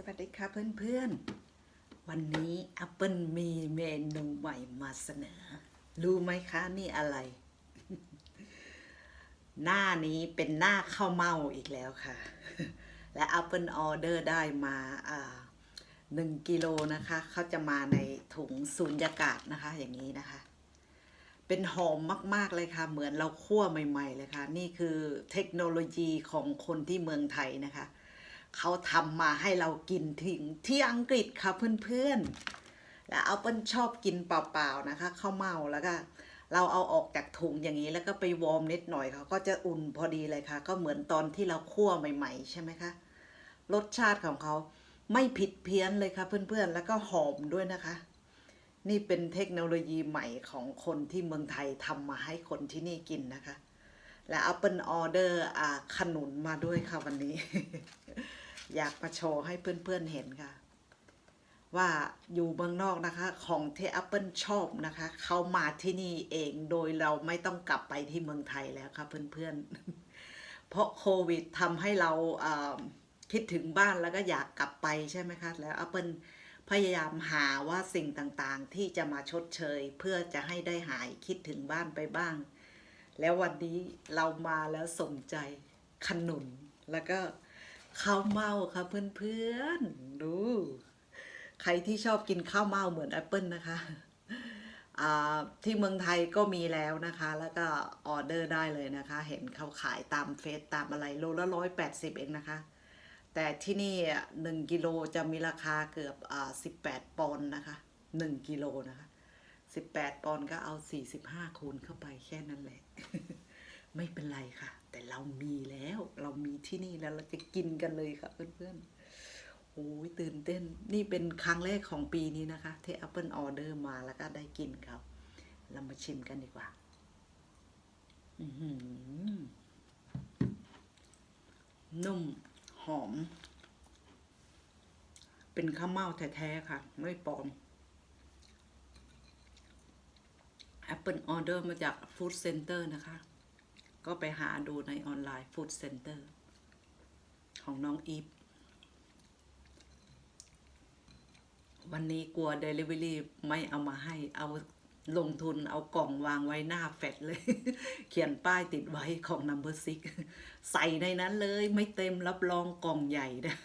สวัสดีค่ะเพื่อนๆ วันนี้ Apple มีเมนูใหม่มาเสนอ รู้ไหมคะนี่อะไร หน้านี้เป็นหน้าข้าวเม่าอีกแล้วค่ะ และ Apple Order ได้มาอ่าหนึ่งกิโลนะคะเขาจะมาในถุงสูญญากาศนะคะอย่างนี้นะคะ เป็นหอมมากๆเลยค่ะ เหมือนเราคั่วใหม่ ๆ เลยค่ะ นี่คือเทคโนโลยีของคนที่เมืองไทยนะคะ เขาทำมาให้เรากินถึงที่อังกฤษค่ะเพื่อนๆ และเอาเปิ้ลชอบกินเปล่าๆนะคะข้าวเมาแล้วก็เราเอาออกจากถุงอย่างนี้แล้วก็ไปวอร์มนิดหน่อยเขาก็จะอุ่นพอดีเลยค่ะ ก็เหมือนตอนที่เราคั่วใหม่ๆ ใช่ไหมคะรสชาติของเขาไม่ผิดเพี้ยนเลยค่ะเพื่อนๆ แล้วก็หอมด้วยนะคะ นี่เป็นเทคโนโลยีใหม่ของคนที่เมืองไทยทำมาให้คนที่นี่กินนะคะ และ Apple Order อ่าขนุนมาด้วยค่ะวันนี้ อยากมาโชว์ให้เพื่อนๆเห็นค่ะ ว่าอยู่เมืองนอกนะคะ ของที่ Apple ชอบนะคะ เขามาที่นี่เองโดยเราไม่ต้องกลับไปที่เมืองไทยแล้วค่ะเพื่อนๆ เพราะโควิดทำให้เราคิดถึงบ้านแล้วก็อยากกลับไปใช่ไหมคะ แล้ว Apple พยายามหาว่าสิ่งต่างๆ ที่จะมาชดเชย เพื่อจะให้ได้หายคิดถึงบ้านไปบ้าง แล้ววันนี้เรามาแล้วสมใจขนุนแล้วก็ ข้าวเม่าค่ะเพื่อนๆ ดู ใครที่ชอบกินข้าวเม่าเหมือนแอปเปิลนะคะที่เมืองไทยก็มีแล้วนะคะ แล้วก็ออเดอร์ได้เลยนะคะ เห็นเขาขายตามเฟซตามอะไรโลละร้อยแปดสิบเองนะคะ แต่ที่นี่อะหนึ่งกิโลจะมีราคาเกือบอ่าสิบแปดปอนด์นะคะหนึ่งกิโลนะคะสิบแปดปอนด์ก็เอาสี่สิบห้าคูณเข้าไปแค่นั้นแหละ ไม่เป็นไรค่ะ แต่เรามีแล้ว เรามีที่นี่แล้วเราจะกินกันเลยค่ะเพื่อนๆโอ้ยตื่นเต้น นี่เป็นครั้งแรกของปีนี้นะคะ ที่ Apple Order มาแล้วก็ได้กินครับ เรามาชิมกันดีกว่าอืนุ่ม หอม เป็นข้าวเม่าแท้ๆค่ะ ไม่ปลอม Apple Order มาจาก Food Center นะคะ ก็ไปหาดูในออนไลน์ Food Center ของน้องอีฟวันนี้กลัว Delivery ไม่เอามาให้ เอาลงทุนเอากล่องวางไว้หน้าแฟดเลย เขียนป้ายติดไว้ของ Number Six ใส่ในนั้นเลยไม่เต็มรับรองกล่องใหญ่นะ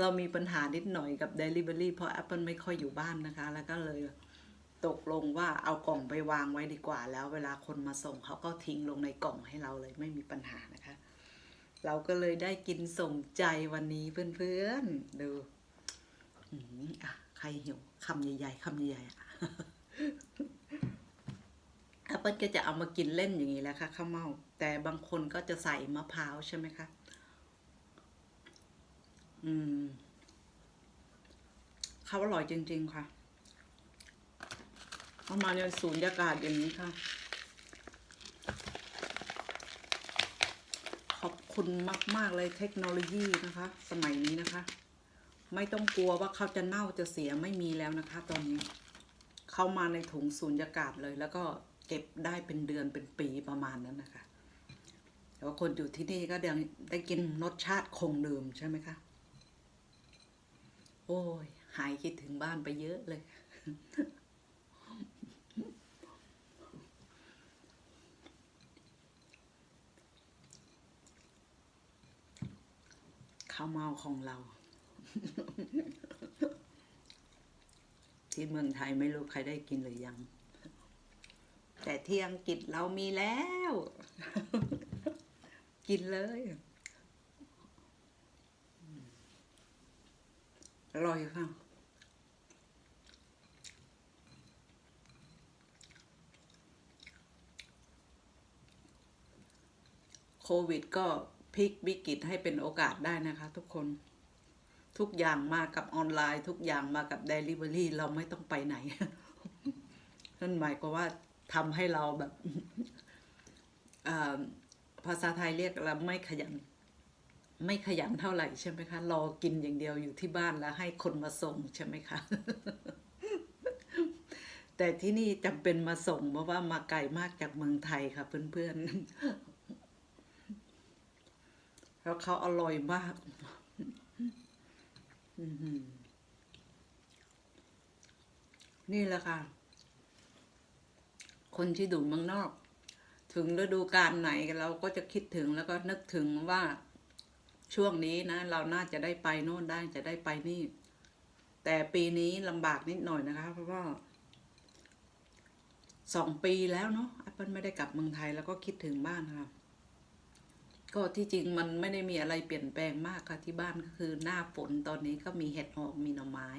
เรามีปัญหานิดหน่อยกับ Delivery เพราะ Apple ไม่ค่อยอยู่บ้านนะคะ แล้วก็เลย ตกลงว่าเอากล่องไปวางไว้ดีกว่า แล้วเวลาคนมาส่งเขาก็ทิ้งลงในกล่องให้เราเลยไม่มีปัญหานะคะ เราก็เลยได้กินสมใจวันนี้เพื่อนๆดูอะใครหิวคำใหญ่ๆคำใหญ่ๆอะแอปเปิลก็จะเอามากินเล่นอย่างนี้แหละค่ะข้าวเม่าแต่บางคนก็จะใส่มะพร้าวใช่ไหมคะอืมเขาอร่อยจริง ๆ ค่ะ เอามาในศูนย์ยากาศอย่างนี้ค่ะ ขอบคุณมาก ๆ เลยเทคโนโลยีนะคะ สมัยนี้นะคะ ไม่ต้องกลัวว่าเขาจะเน่าจะเสียไม่มีแล้วนะคะ ตอนนี้ เข้ามาในถุงสูญญากาศเลย แล้วก็เก็บได้เป็นเดือนเป็นปีประมาณนั้นนะคะแต่ว่าคนอยู่ที่นี่ก็ยังได้กินรสชาติคงเดิมใช่ไหมคะ โอ้ย หายคิดถึงบ้านไปเยอะเลย ข้าว เมาของเรา ที่เมืองไทยไม่รู้ใครได้กินหรือยัง แต่ที่อังกฤษเรามีแล้ว กินเลยอร่อยค่ะโควิดก็ ลิกวิกฤตให้เป็นโอกาสได้นะคะ ทุกคน ทุกอย่างมากับออนไลน์ ทุกอย่างมากับ Delivery เราไม่ต้องไปไหน นั่นหมายความว่าทำให้เราแบบภาษาไทยเรียกเราไม่ขยัน ไม่ขยันเท่าไหร่ใช่ไหมคะรอกินอย่างเดียวอยู่ที่บ้านแล้วให้คนมาส่งใช่ไหมคะแต่ที่นี่จำเป็นมาส่งเพราะว่ามาไกลมากจากเมืองไทยค่ะเพื่อนๆ แล้วเขาอร่อยมากนี่แหละค่ะ คนที่ดูเมืองนอก ถึงฤดูกาลไหนเราก็จะคิดถึงแล้วก็นึกถึงว่าช่วงนี้นะ เราน่าจะได้ไปโน่นได้จะได้ไปนี่ แต่ปีนี้ลำบากนิดหน่อยนะคะ เพราะว่าสองปีแล้วเนาะแอปเปิลไม่ได้กลับเมืองไทยแล้วก็คิดถึงบ้านค่ะ ก็ที่จริงมันไม่ได้มีอะไรเปลี่ยนแปลงมากค่ะที่บ้านก็คือหน้าฝนตอนนี้ก็มีเห็ดออกมีหน่อไม้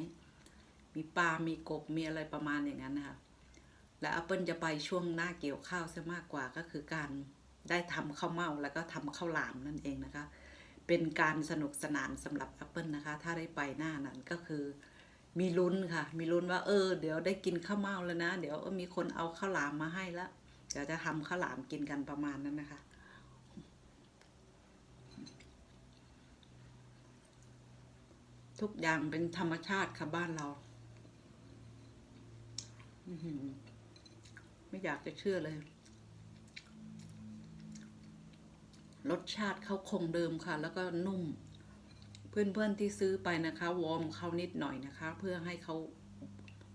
มีปลา มีกบ มีอะไรประมาณอย่างนั้นนะคะและแอปเปิลจะไปช่วงหน้าเกี่ยวข้าวซะมากกว่าก็คือการได้ทำข้าวเม่าแล้วก็ทำข้าวหลามนั่นเองนะคะ เป็นการสนุกสนานสำหรับแอปเปิลนะคะ ถ้าได้ไปหน้านั้นก็คือมีลุ้นค่ะ มีลุ้นว่าเออ เดี๋ยวได้กินข้าวเม่าแล้วนะ เดี๋ยวมีคนเอาข้าวหลามมาให้แล้วเดี๋ยวจะทำข้าวหลามกินกันประมาณนั้นนะคะ ทุกอย่างเป็นธรรมชาติค่ะบ้านเราไม่อยากจะเชื่อเลย รสชาติเขาคงเดิมค่ะ แล้วก็นุ่ม เพื่อนๆที่ซื้อไปนะคะ วอร์มเขานิดหน่อยนะคะ เพื่อให้เขา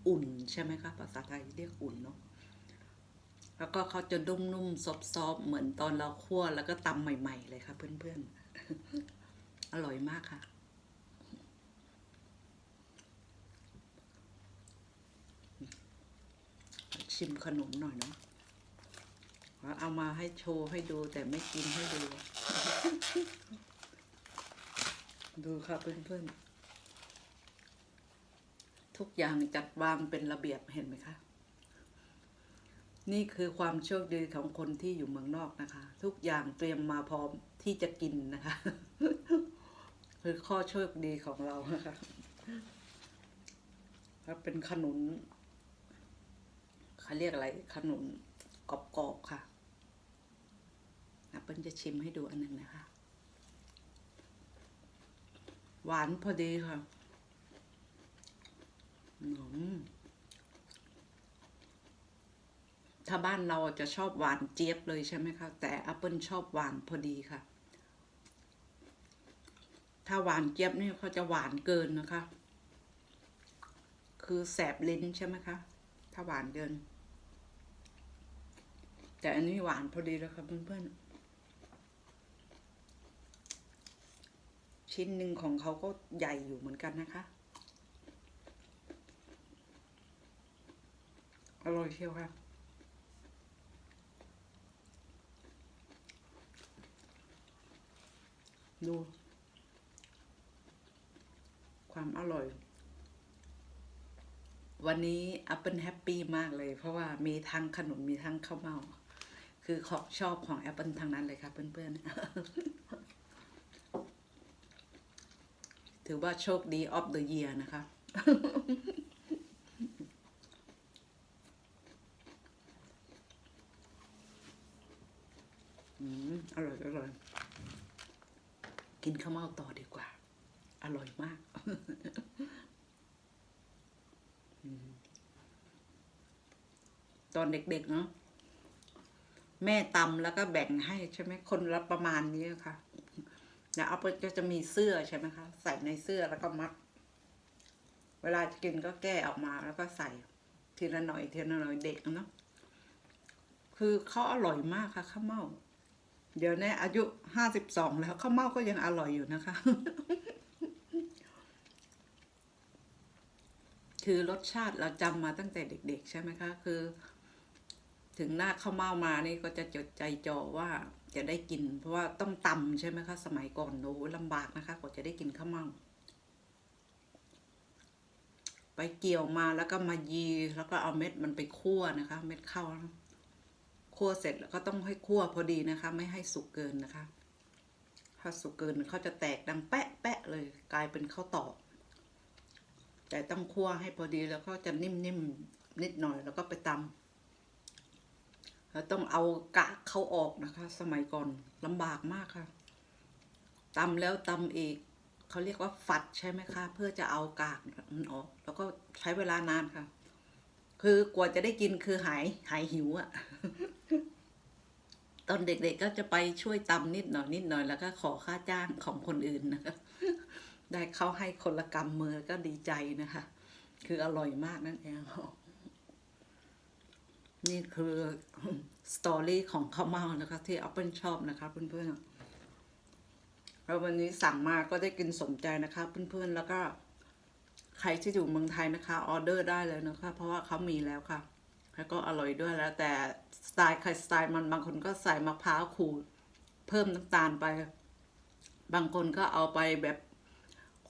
อุ่นใช่ไหมคะ ภาษาไทยเรียกอุ่นเนาะแล้วก็เขาจะนุ่มๆซอฟๆเหมือนตอนเราคั่วแล้วก็ตำใหม่ ๆ เลยค่ะ เพื่อนๆ อร่อยมากค่ะ ชิมขนมหน่อยเนาะเอามาให้โชว์ให้ดูแต่ไม่กินให้ดู ดูค่ะเพื่อนๆ ทุกอย่างจัดวางเป็นระเบียบเห็นไหมคะ นี่คือความโชคดีของคนที่อยู่เมืองนอกนะคะ ทุกอย่างเตรียมมาพร้อมที่จะกินนะคะ คือข้อโชคดีของเรานะคะแล้วเป็นขนุน เขาเรียกอะไรขนุนกรอบๆค่ะแอปเปิลจะชิมให้ดูอันหนึ่งนะคะ หวานพอดีค่ะอืมถ้าบ้านเราจะชอบหวานเจี๊ยบเลยใช่ไหมคะ แต่แอปเปิลชอบหวานพอดีค่ะ ถ้าหวานเจี๊ยบนี่เขาจะหวานเกินนะคะ คือแสบลิ้นใช่ไหมคะ ถ้าหวานเกิน แต่อันนี้หวานพอดีแล้วค่ะเพื่อนๆ ชิ้นหนึ่งของเขาก็ใหญ่อยู่เหมือนกันนะคะ อร่อยเชียวค่ะดู ความอร่อย วันนี้แอปเปิลแฮปปี้มากเลย เพราะว่ามีทั้งขนมมีทั้งข้าวเม่า คือของชอบของแอปเปิลทั้งนั้นเลยครับเพื่อนๆ ถือว่าโชคดีออฟเดอะเยียนะคะ อืม อร่อยอร่อย กินข้าวเม่าต่อดีกว่า อร่อยมากตอนเด็กๆเนาะ แม่ตำแล้วก็แบ่งให้ใช่ไหมคนละประมาณนี้ค่ะแล้วเอาไปก็จะมีเสื้อใช่ไหมคะใส่ในเสื้อแล้วก็มัด เวลาจะกินก็แก้ออกมาแล้วก็ใส่ทีละหน่อยทีละหน่อยเด็กเนาะคือเขาอร่อยมากค่ะข้าวเม่าเดี๋ยวนี้อายุห้าสิบสองแล้วข้าวเม่าก็ยังอร่อยอยู่นะคะ คือรสชาติเราจำมาตั้งแต่เด็ก ๆ ใช่ไหมคะ คือ ถึงหน้าข้าวเม่ามานี่ก็จะจดใจจ่อว่าจะได้กิน เพราะว่าต้องตำใช่ไหมคะ สมัยก่อนโอ้ลำบากนะคะกว่าจะได้กินข้าวเม่าไปเกี่ยวมาแล้วก็มายีแล้วก็เอาเม็ดมันไปคั่วนะคะ เม็ดข้าวคั่วเสร็จแล้วก็ต้องให้คั่วพอดีนะคะ ไม่ให้สุกเกินนะคะ ถ้าสุกเกินเขาจะแตกดังแปะแปะเลย กลายเป็นข้าวตอกแต่ต้องคั่วให้พอดีแล้วก็จะนิ่มๆนนิดหน่อยแล้วก็ไปตำ แล้วต้องเอากากเขาออกนะคะ สมัยก่อนลำบากมากค่ะตำแล้วตำอีกเขาเรียกว่าฝัดใช่ไหมคะ เพื่อจะเอากากมันออก แล้วก็ใช้เวลานานค่ะ คือกว่าจะได้กินคือหายหายหิวอะตอนเด็กๆก็จะไปช่วยตำนิดหน่อยนิดหน่อยแล้วก็ขอค่าจ้างของคนอื่นนะคะได้เข้าให้คนละกำมือก็ดีใจนะคะ คืออร่อยมากนั่นเอง นี่คือสตอรี่ของข้าวเม่านะคะ ที่ Apple ชอบนะคะเพื่อนๆแล้ววันนี้สั่งมาก็ได้กินสมใจนะคะ เพื่อนๆแล้วก็ใครที่อยู่เมืองไทยนะคะออเดอร์ได้เลยนะคะ เพราะว่าเขามีแล้วค่ะ แล้วก็อร่อยด้วยแล้ว แต่สไตล์ใครสไตล์มันบางคนก็ใส่มะพร้าวขูด เพิ่มน้ำตาลไป บางคนก็เอาไปแบบ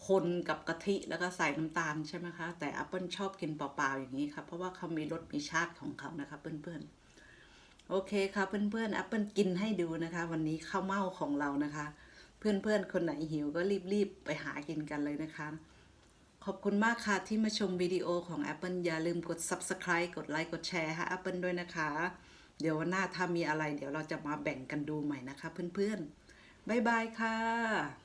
คนกับกะทิแล้วก็ใส่น้ำตาลใช่ไหมคะ แต่ Apple ชอบกินเปล่าๆอย่างนี้ค่ะเพราะว่าเขามีรสมีชาติของเขานะคะเพื่อนๆ โอเคค่ะเพื่อนๆ Apple กินให้ดูนะคะ วันนี้ข้าวเม่าของเรานะคะ เพื่อนๆ คนไหนหิวก็รีบๆ ไปหากินกันเลยนะคะ ขอบคุณมากค่ะที่มาชมวิดีโอของ Apple อย่าลืมกด Subscribe กดไลค์กดแชร์ให้ Apple ด้วยนะคะ เดี๋ยววันหน้าถ้ามีอะไร เดี๋ยวเราจะมาแบ่งกันดูใหม่นะคะ เพื่อนๆบ๊ายบายค่ะ